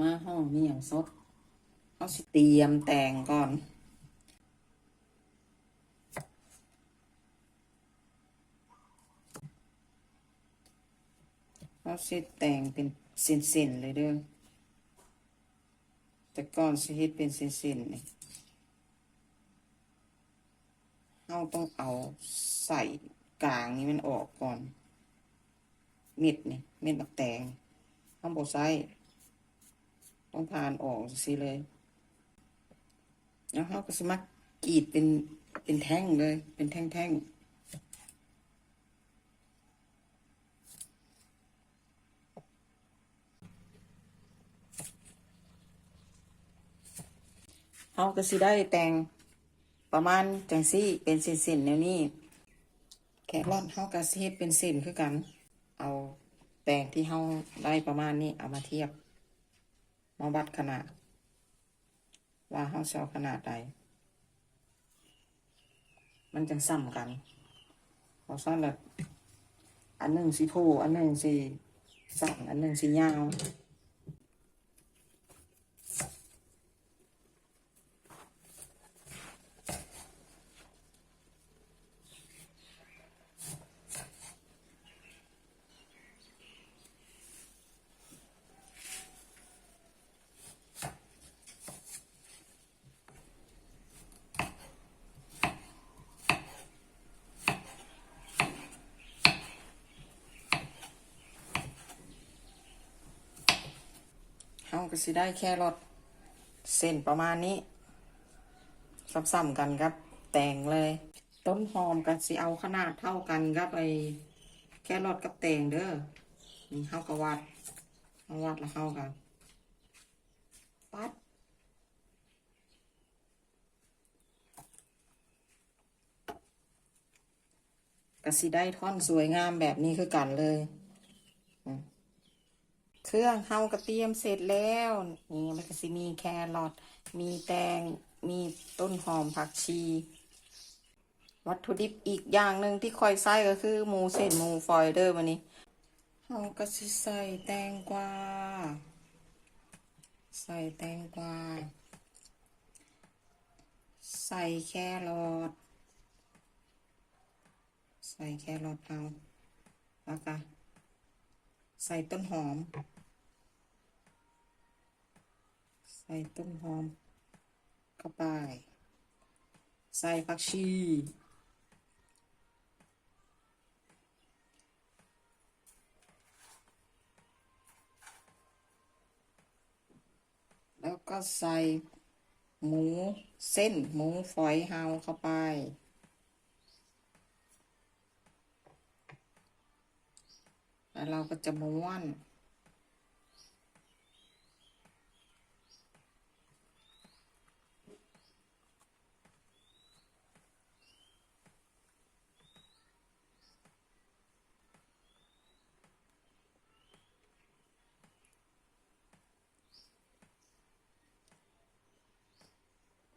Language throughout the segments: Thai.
มาห้องมีอย่างสดเอาสิเตรียมแต่งก่อนเอาสิแต่งเป็นเส้นๆเลยเด้อแต่ก่อนสิเฮ็ดเป็นเส้นๆนี่เราต้องเอาใส่กลางนี้มันออกก่อน เม็ดนี่เม็ดบักแตงห้ามบ่ใส่ ต้องพานออกสิเลยแล้วเราก็สมักกรีดเป็นเป็นแท่งเลย เป็นแท่งๆเขาก็สิได้แต่งประมาณจังซี่เป็นเส้นๆแนวนี้แครอทเขาก็สิเฮ็ดเป็นเส้นคือกัน เอาแป้งที่เขาได้ประมาณนี้เอามาเทียบ มาวัดขนาด ว่าเขาเอาขนาดใด มันจังซ้ำกันเพราะฉะนั้นแบบอันหนึ่งสีโพอันหนึ่งสีสั้นอันหนึ่งสียาว ก็สิได้แค่รสเส้นประมาณนี้ซ้ำๆกันครับ แต่งเลย ต้นหอมกันสิเอาขนาดเท่ากันครับไอ้แค่รสกับแตงเด้อนี่เข้าก็วัดเอาวัดแล้วเข้ากันปัดก็สิได้ท่อนสวยงามแบบนี้คือกันเลย เครื่องเฮากระเตรียมเสร็จแล้ว นี่มันก็สิมีแครอทมีแตง มีต้นหอมผักชี วัตถุดิบอีกอย่างหนึ่งที่คอยใส่ก็คือหมูเส้นหมูฝอยเดอร์วันนี้เฮาก็สิใส่แตงกวาใส่แตงกวาใส่แครอทใส่แครอทเอาแล้วก็ใส่ต้นหอม ใส่ต้นหอมเข้าไป ใส่ผักชีแล้วก็ใส่หมูเส้นหมูฝอยเฮาเข้าไป แล้วเราก็จะม้วน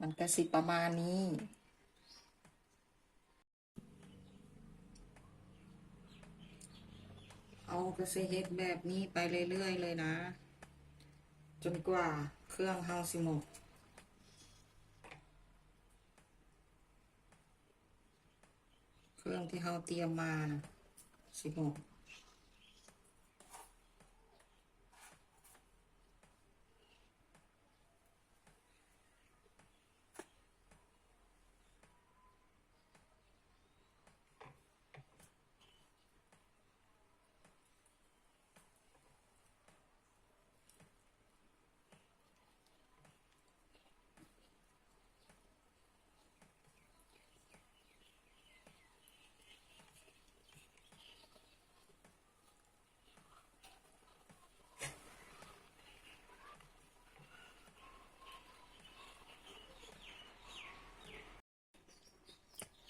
มันก็สิประมาณนี้เอากระสิเฮ็ดแบบนี้ไปเรื่อยๆเลยนะ จนกว่าเครื่องเฮาสิหมดเครื่องที่เฮาเตรียมมานะสิหมด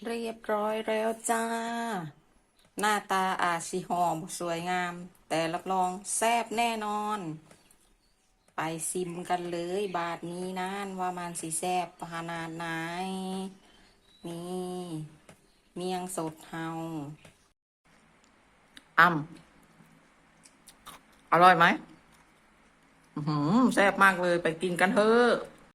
เรียบร้อยแล้วจ้า หน้าตาอาจสิหอมสวยงาม แต่รับรองแซ่บแน่นอน ไปซิมกันเลยบาทนี้นั่นว่ามันสิแซ่บขนาดไหน นี่ เมียงสดเฮาอ่ำอร่อยไหมหือแซ่บมากเลยไปกินกันเถอะ